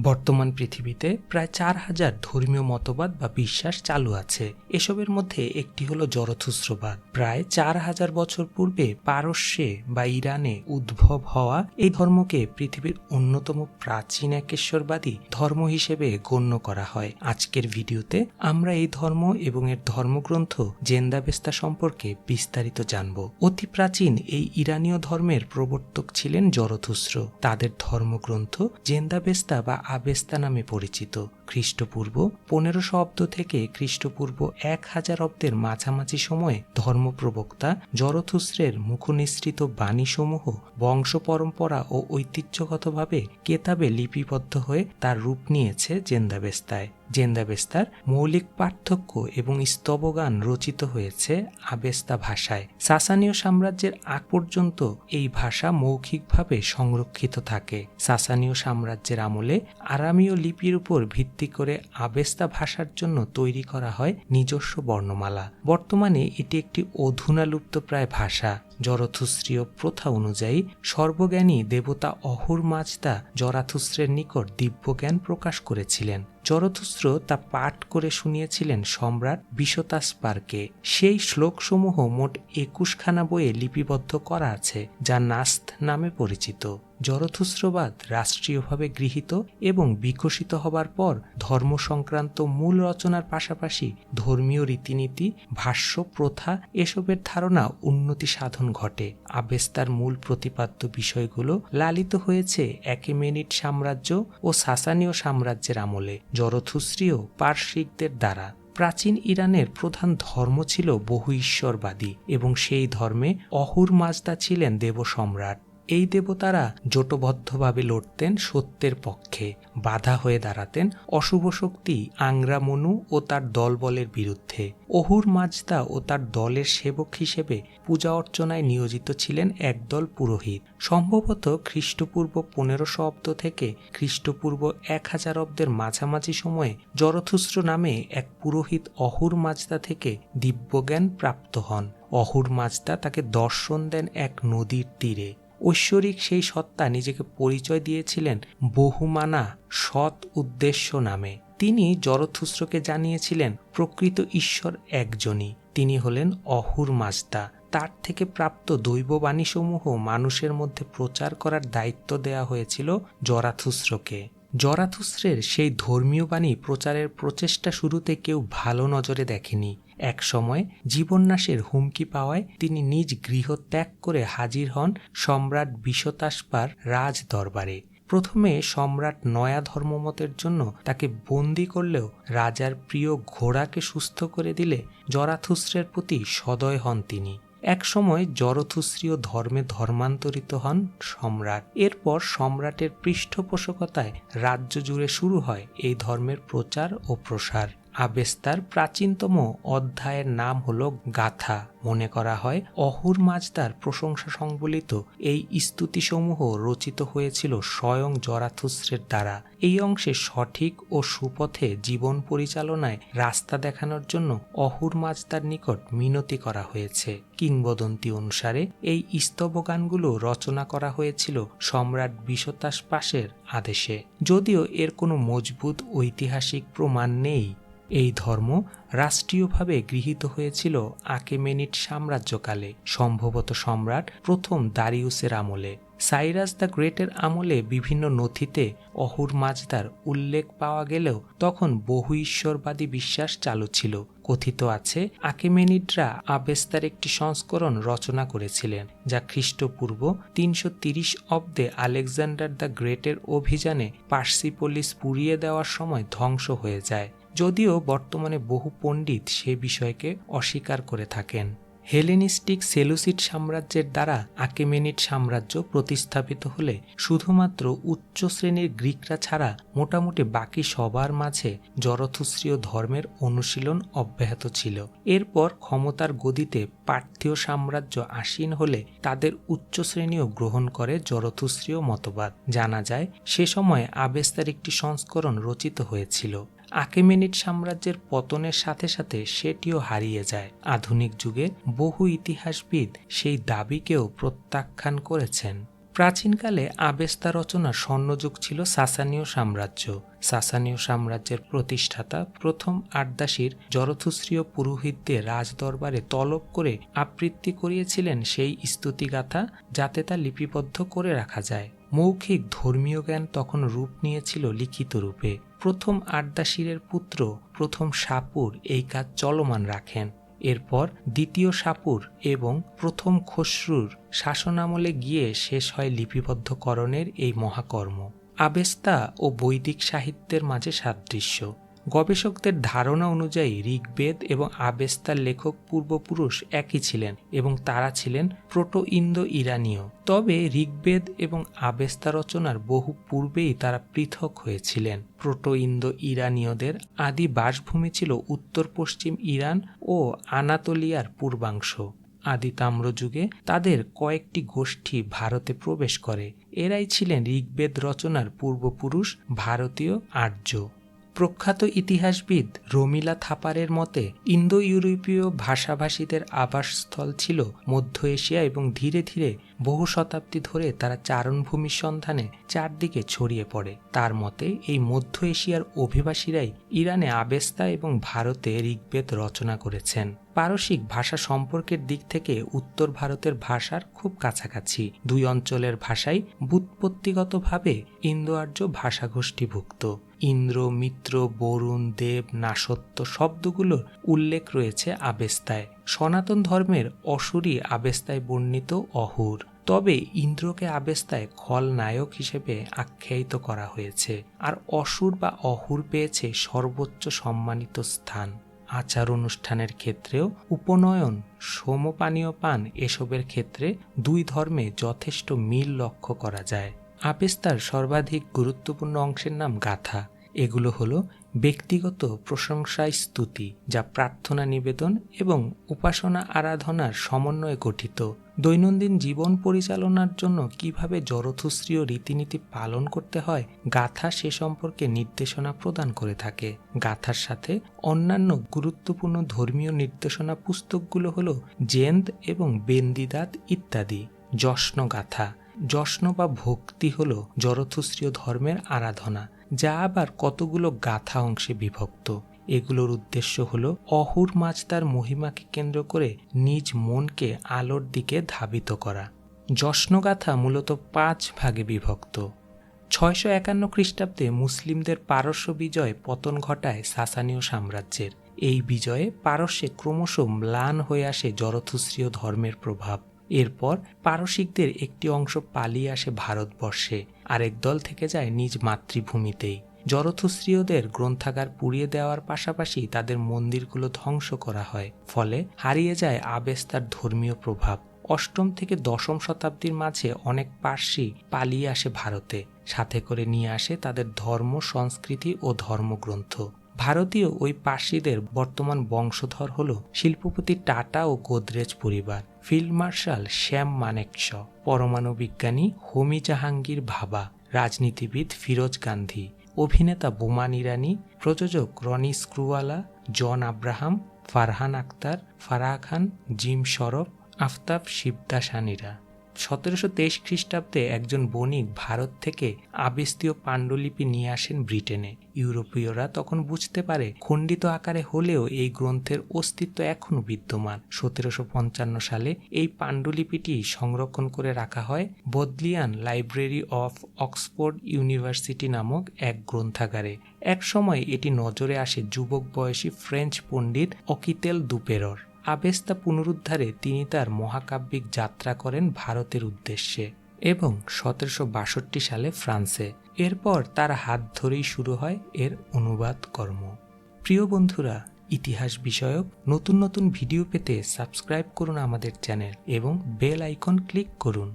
বর্তমান পৃথিবীতে প্রায় চার হাজার ধর্মীয় মতবাদ বা বিশ্বাস চালু আছে। এসবের মধ্যে একটি হলো জরথুস্রবাদ। প্রায় চার হাজার বছর পূর্বে পারস্যে বা ইরানে উদ্ভব হওয়া এই ধর্মকে পৃথিবীর অন্যতম প্রাচীন একেশ্বরবাদী ধর্ম হিসেবে গণ্য করা হয়। আজকের ভিডিওতে আমরা এই ধর্ম এবং এর ধর্মগ্রন্থ জেন্দাবেস্তা সম্পর্কে বিস্তারিত জানব। অতি প্রাচীন এই ইরানীয় ধর্মের প্রবর্তক ছিলেন জরথুস্র। তাদের ধর্মগ্রন্থ জেন্দাবেস্তা বা আবেস্তা নামে পরিচিত। খ্রিস্টপূর্ব পনেরোশো অব্দ থেকে খ্রিস্টপূর্ব এক হাজার অব্দের মাঝামাঝি সময়ে ধর্মপ্রবক্তা জরথুস্রের মুখনিসৃত বাণীসমূহ বংশ পরম্পরা ও ঐতিহ্যগতভাবে কেতাবে লিপিবদ্ধ হয়ে তার রূপ নিয়েছে জেন্দাবেস্তায়। জেন্দাবেস্তার মৌলিক পার্থক্য এবং স্তবগান রচিত হয়েছে আবেস্তা ভাষায়। সাসানীয় সাম্রাজ্যের আগ পর্যন্ত এই ভাষা মৌখিকভাবে সংরক্ষিত থাকে। সাসানীয় সাম্রাজ্যের আমলে আরামীয় লিপির উপর ভিত্তি করে আবেস্তা ভাষার জন্য তৈরি করা হয় নিজস্ব বর্ণমালা। বর্তমানে এটি একটি অধুনালুপ্ত প্রায় ভাষা। জরথুশ্রীয় প্রথা অনুযায়ী সর্বজ্ঞানী দেবতা অহুর মাজদা জরাথুস্রের নিকট দিব্যজ্ঞান প্রকাশ করেছিলেন। জরথুস্র তা পাঠ করে শুনিয়েছিলেন সম্রাট বিশতাস পার্কে সেই শ্লোকসমূহ মোট একুশখানা বইয়ে লিপিবদ্ধ করা আছে, যা নাস্ত নামে পরিচিত। জরথুস্রবাদ রাষ্ট্রীয়ভাবে গৃহীত এবং বিকশিত হবার পর ধর্ম সংক্রান্ত মূল রচনার পাশাপাশি ধর্মীয় রীতিনীতি, ভাষ্য, প্রথা এসবের ধারণা উন্নতি সাধন ঘটে। আবেস্তার মূল প্রতিপাদ্য বিষয়গুলো লালিত হয়েছে একেমেনিট সাম্রাজ্য ও সাসানীয় সাম্রাজ্যের আমলে জরথুশ্রীয় পার্শ্বিকদের দ্বারা। প্রাচীন ইরানের প্রধান ধর্ম ছিল বহু ঈশ্বরবাদী এবং সেই ধর্মে অহুর মাজদা ছিলেন দেবসম্রাট। এই দেবতারা জোটবদ্ধভাবে লড়তেন সত্যের পক্ষে, বাধা হয়ে দাঁড়াতেন অশুভ শক্তি আংরামনু ও তার দলবলের বিরুদ্ধে। অহুর মাজদা ও তার দলের সেবক হিসেবে পূজা অর্চনায় নিয়োজিত ছিলেন একদল পুরোহিত। সম্ভবত খ্রিস্টপূর্ব পনেরোশো অব্দ থেকে খ্রিস্টপূর্ব এক হাজার অব্দের মাঝামাঝি সময়ে জরথুস্র নামে এক পুরোহিত অহুর মাজদা থেকে দিব্যজ্ঞান প্রাপ্ত হন। অহুর মাজদা তাকে দর্শন দেন এক নদীর তীরে। ঐশ্বরিক সেই সত্তা নিজেকে পরিচয় দিয়েছিলেন বহুমানা সৎ উদ্দেশ্য নামে। তিনি জরথুস্রকে জানিয়েছিলেন, প্রকৃত ঈশ্বর একজনই। তিনি হলেন অহুর মাজদা। তার থেকে প্রাপ্ত দৈববাণীসমূহ মানুষের মধ্যে প্রচার করার দায়িত্ব দেয়া হয়েছিল জরাথুস্রকে জরাথুস্রের সেই ধর্মীয় বাণী প্রচারের প্রচেষ্টা শুরুতে কেউ ভালো নজরে দেখেনি। এক সময় জীবন্যাসের হুমকি পাওয়ায় তিনি নিজ গৃহ ত্যাগ করে হাজির হন সম্রাট বিশ্বতাসপার রাজ দরবারে প্রথমে সম্রাট নয়া ধর্মমতের জন্য তাকে বন্দি করলেও রাজার প্রিয় ঘোড়াকে সুস্থ করে দিলে জরাথুস্রের প্রতি সদয় হন তিনি। একসময় জরথুশ্রীয় ধর্মে ধর্মান্তরিত হন সম্রাট। এরপর সম্রাটের পৃষ্ঠপোষকতায় রাজ্য জুড়ে শুরু হয় এই ধর্মের প্রচার ও প্রসার। আবেস্তার প্রাচীনতম অধ্যায়ের নাম হল গাথা। মনে করা হয় অহুর মাজদার প্রশংসা সংবলিত এই স্তুতিসমূহ রচিত হয়েছিল স্বয়ং জরাথুস্রের দ্বারা। এই অংশে সঠিক ও সুপথে জীবন পরিচালনায় রাস্তা দেখানোর জন্য অহুর মাজদার নিকট মিনতি করা হয়েছে। কিংবদন্তি অনুসারে এই স্তবগানগুলো রচনা করা হয়েছিল সম্রাট বিশতাস পাশের আদেশে। যদিও এর কোনো মজবুত ঐতিহাসিক প্রমাণ নেই এই ধর্ম রাষ্ট্রীয়ভাবে গৃহীত হয়েছিল আকেমেনিট সাম্রাজ্যকালে, সম্ভবত সম্রাট প্রথম দারিউসের আমলে। সাইরাস দ্য গ্রেটের আমলে বিভিন্ন নথিতে অহুর মাজদার উল্লেখ পাওয়া গেলেও তখন বহু ঈশ্বরবাদী বিশ্বাস চালু ছিল। কথিত আছে আকেমেনিডরা আবেস্তার একটি সংস্করণ রচনা করেছিলেন, যা খ্রিস্টপূর্ব তিনশো তিরিশ অব্দে আলেকজান্ডার দ্য গ্রেটের অভিযানে পার্সিপোলিস পুড়িয়ে দেওয়ার সময় ধ্বংস হয়ে যায়। যদিও বর্তমানে বহু পণ্ডিত সে বিষয়কে অস্বীকার করে থাকেন। হেলেনিস্টিক সেলুসিড সাম্রাজ্যের দ্বারা আকেমেনিট সাম্রাজ্য প্রতিস্থাপিত হলে শুধুমাত্র উচ্চ শ্রেণির গ্রিকরা ছাড়া মোটামুটি বাকি সবার মাঝে জরথুশ্রীয় ধর্মের অনুশীলন অব্যাহত ছিল। এরপর ক্ষমতার গদিতে পার্থীয় সাম্রাজ্য আসীন হলে তাদের উচ্চ শ্রেণীও গ্রহণ করে জরথুশ্রীয় মতবাদ। জানা যায়, সে সময় আবেস্তার একটি সংস্করণ রচিত হয়েছিল। আকেমেনিট সাম্রাজ্যের পতনের সাথে সাথে সেটিও হারিয়ে যায়। আধুনিক যুগে বহু ইতিহাসবিদ সেই দাবিকেও প্রত্যাখ্যান করেছেন। প্রাচীনকালে আবেস্তা রচনার স্বর্ণযুগ ছিল সাসানীয় সাম্রাজ্য। সাসানীয় সাম্রাজ্যের প্রতিষ্ঠাতা প্রথম আর্দাসীর জরথুশ্রীয় পুরোহিতদের রাজদরবারে তলব করে আবৃত্তি করিয়েছিলেন সেই স্তুতিগাথা, যাতে তা লিপিবদ্ধ করে রাখা যায়। মৌখিক ধর্মীয় জ্ঞান তখন রূপ নিয়েছিল লিখিত রূপে। প্রথম আর্দাসীরের পুত্র, প্রথম সাপুর এই কাজ চলমান রাখেন। এরপর দ্বিতীয় সাপুর এবং প্রথম খসরুর শাসনামলে গিয়ে শেষ হয় লিপিবদ্ধকরণের এই মহাকর্ম। আবেস্তা ও বৈদিক সাহিত্যের মাঝে সাদৃশ্য। গবেষকদের ধারণা অনুযায়ী ঋগ্বেদ এবং আবেস্তার লেখক পূর্বপুরুষ একই ছিলেন এবং তারা ছিলেন প্রোটো ইন্দো ইরানীয় তবে ঋগ্বেদ এবং আবেস্তা রচনার বহু পূর্বেই তারা পৃথক হয়েছিলেন। প্রোটো ইন্দো ইরানীয়দের আদি বাসভূমি ছিল উত্তর পশ্চিম ইরান ও আনাতোলিয়ার পূর্বাংশ। আদি তাম্রযুগে তাদের কয়েকটি গোষ্ঠী ভারতে প্রবেশ করে। এরাই ছিলেন ঋগ্বেদ রচনার পূর্বপুরুষ ভারতীয় আর্য। প্রখ্যাত ইতিহাসবিদ রমিলা থাপারের মতে ইন্দো ইউরোপীয় ভাষাভাষীদের আবাসস্থল ছিল মধ্য এশিয়া এবং ধীরে ধীরে বহু শতাব্দী ধরে তারা চারণভূমির সন্ধানে চারদিকে ছড়িয়ে পড়ে। তার মতে, এই মধ্য এশিয়ার অভিবাসীরাই ইরানে আবেস্তা এবং ভারতে ঋগ্বেদ রচনা করেছেন। পারসিক ভাষা সম্পর্কের দিক থেকে উত্তর ভারতের ভাষার খুব কাছাকাছি। দুই অঞ্চলের ভাষাই বুৎপত্তিগতভাবে ইন্দো আর্য ভাষাগোষ্ঠীভুক্ত। ইন্দ্র, মিত্র, বরুণ, দেব, নাসত্ব শব্দগুলোর উল্লেখ রয়েছে আবেস্তায়। সনাতন ধর্মের অসুরই আবেস্তায় বর্ণিত অহুর। তবে ইন্দ্রকে আবেস্তায় খলনায়ক হিসেবে আখ্যায়িত করা হয়েছে আর অসুর বা অহুর পেয়েছে সর্বোচ্চ সম্মানিত স্থান। আচার অনুষ্ঠানের ক্ষেত্রেও উপনয়ন, সমপানীয় পান এসবের ক্ষেত্রে দুই ধর্মে যথেষ্ট মিল লক্ষ্য করা যায়। আবেস্তার সর্বাধিক গুরুত্বপূর্ণ অংশের নাম গাথা। এগুলো হলো ব্যক্তিগত প্রশংসা স্তুতি, যা প্রার্থনা নিবেদন এবং উপাসনা আরাধনার সমন্বয়ে গঠিত। দৈনন্দিন জীবন পরিচালনার জন্য কীভাবে জরথুশ্রীয় রীতিনীতি পালন করতে হয়, গাথা সে সম্পর্কে নির্দেশনা প্রদান করে থাকে। গাথার সাথে অন্যান্য গুরুত্বপূর্ণ ধর্মীয় নির্দেশনা পুস্তকগুলো হলো জেন্দ এবং বেন্দিদাত ইত্যাদি। যশ্ন গাথা। যশ্ন বা ভক্তি হল জরথুশ্রীয় ধর্মের আরাধনা, যা আবার কতগুলো গাথা অংশে বিভক্ত। এগুলোর উদ্দেশ্য হল অহুর মাছ তার মহিমাকে কেন্দ্র করে নিজ মনকে আলোর দিকে ধাবিত করা। যশ্নগাথা মূলত পাঁচ ভাগে বিভক্ত। ছয়শো একান্ন খ্রিস্টাব্দে মুসলিমদের পারস্য বিজয় পতন ঘটায় সাসানীয় সাম্রাজ্যের। এই বিজয়ে পারস্যে ক্রমশ ম্লান হয়ে আসে জরথুশ্রীয় ধর্মের প্রভাব। এরপর পারসিকদের একটি অংশ পালিয়ে আসে ভারতবর্ষে। আরেক দল থেকে যায় নিজ মাতৃভূমিতেই। জরথুশ্রীয়দের গ্রন্থাগার পুড়িয়ে দেওয়ার পাশাপাশি তাদের মন্দিরগুলো ধ্বংস করা হয়, ফলে হারিয়ে যায় আবেস্তার ধর্মীয় প্রভাব। অষ্টম থেকে দশম শতাব্দীর মাঝে অনেক পার্সি পালিয়ে আসে ভারতে। সাথে করে নিয়ে আসে তাদের ধর্ম, সংস্কৃতি ও ধর্মগ্রন্থ। ভারতীয় ওই পার্সিদের বর্তমান বংশধর হল শিল্পপতি টাটা ও গোদরেজ পরিবার। ফিল্ড মার্শাল শ্যাম মানেকশ পরমাণু বিজ্ঞানী হোমি জাহাঙ্গীর ভাবা। রাজনীতিবিদ ফিরোজ গান্ধী। অভিনেতা বোমান ইরানি প্রযোজক রনি স্ক্রুওয়ালা, জন আব্রাহাম, ফারহান আক্তার ফারাহ খান, জিম শরফ, আফতাব শিবদাসানিরা সতেরোশো তেইশ খ্রিস্টাব্দে একজন বণিক ভারত থেকে আবেস্তীয় পাণ্ডুলিপি নিয়ে আসেন ব্রিটেনে। ইউরোপীয়রা তখন বুঝতে পারে খণ্ডিত আকারে হলেও এই গ্রন্থের অস্তিত্ব এখনও বিদ্যমান। সতেরোশো পঞ্চান্ন সালে এই পাণ্ডুলিপিটি সংরক্ষণ করে রাখা হয় Bodleian library of Oxford university নামক এক গ্রন্থাগারে। এক সময় এটি নজরে আসে যুবক বয়সী ফ্রেঞ্চ পণ্ডিত অকিতেল দুপেরর। আবেস্তা পুনরুদ্ধারে তিনি তার মহাকাব্যিক যাত্রা করেন ভারতের উদ্দেশ্যে এবং সতেরোশো বাষট্টি সালে ফ্রান্সে। এরপর তার হাত ধরেই শুরু হয় এর অনুবাদ কর্ম। প্রিয় বন্ধুরা, ইতিহাস বিষয়ক নতুন নতুন ভিডিও পেতে সাবস্ক্রাইব করুন আমাদের চ্যানেল এবং বেল আইকন ক্লিক করুন।